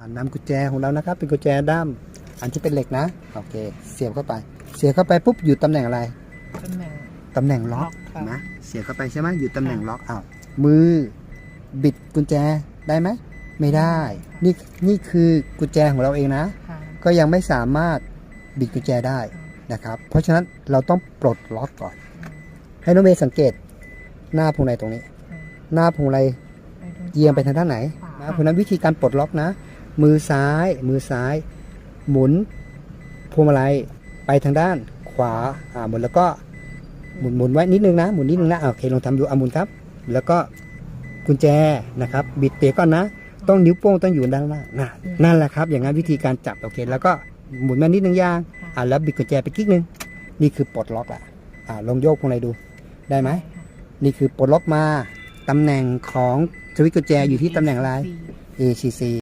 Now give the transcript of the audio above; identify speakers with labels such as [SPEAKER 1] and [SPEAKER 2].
[SPEAKER 1] อ่านำกุญแจของเรานะครับ เป็นกุญแจด้าม อันที่เป็นเหล็กนะ โอเค เสียบเข้าไป เสียบเข้าไปปุ๊บอยู่ตำแหน่งอะไร
[SPEAKER 2] ตำแหน่ง
[SPEAKER 1] ตำแหน่งล็อก
[SPEAKER 2] ล็อกค่ะ
[SPEAKER 1] นะ เสียบเข้าไปใช่ไหมอยู่ตำแหน่งล็อกอ้าวมือ บิดกุญแจได้ไหม ไม่ได้ นี่นี่คือกุญแจของเราเองนะ
[SPEAKER 2] ค่ะ
[SPEAKER 1] ก็ยังไม่สามารถบิดกุญแจได้นะครับ เพราะฉะนั้นเราต้องปลดล็อกก่อน ให้น้องเมย์สังเกตหน้าพวงในตรงนี้ หน้าพวงไรเอียงไปทางด้านไหนนะเพราะฉะนั้นวิธีการปลดล็อกนะ มือซ้าย มือซ้าย หมุนพวงมาลัยไปทางด้านขวาอ่าหมุนแล้วก็หมุนหมุนไว้นิดนึงนะหมุนนิดนึงนะโอเคลองทำดูอะหมุนครับ แล้วก็กุญแจนะครับ บิดเตะก่อนนะ ต้องนิ้วโป้งต้องอยู่ด้านล่างน่ะนั่นแหละครับ อย่างนั้นวิธีการจับโอเค แล้วก็หมุนมานิดนึงยางอ่าแล้วบิดกุญแจไปกิ๊กนึงนี่คือปลดล็อกละอ่าลองโยกพวงมาลัยดูได้ไหมนี่คือปลดล็อกมาตำแหน่งของสวิตช์กุญแจอยู่ที่ตำแหน่งอะไร ACC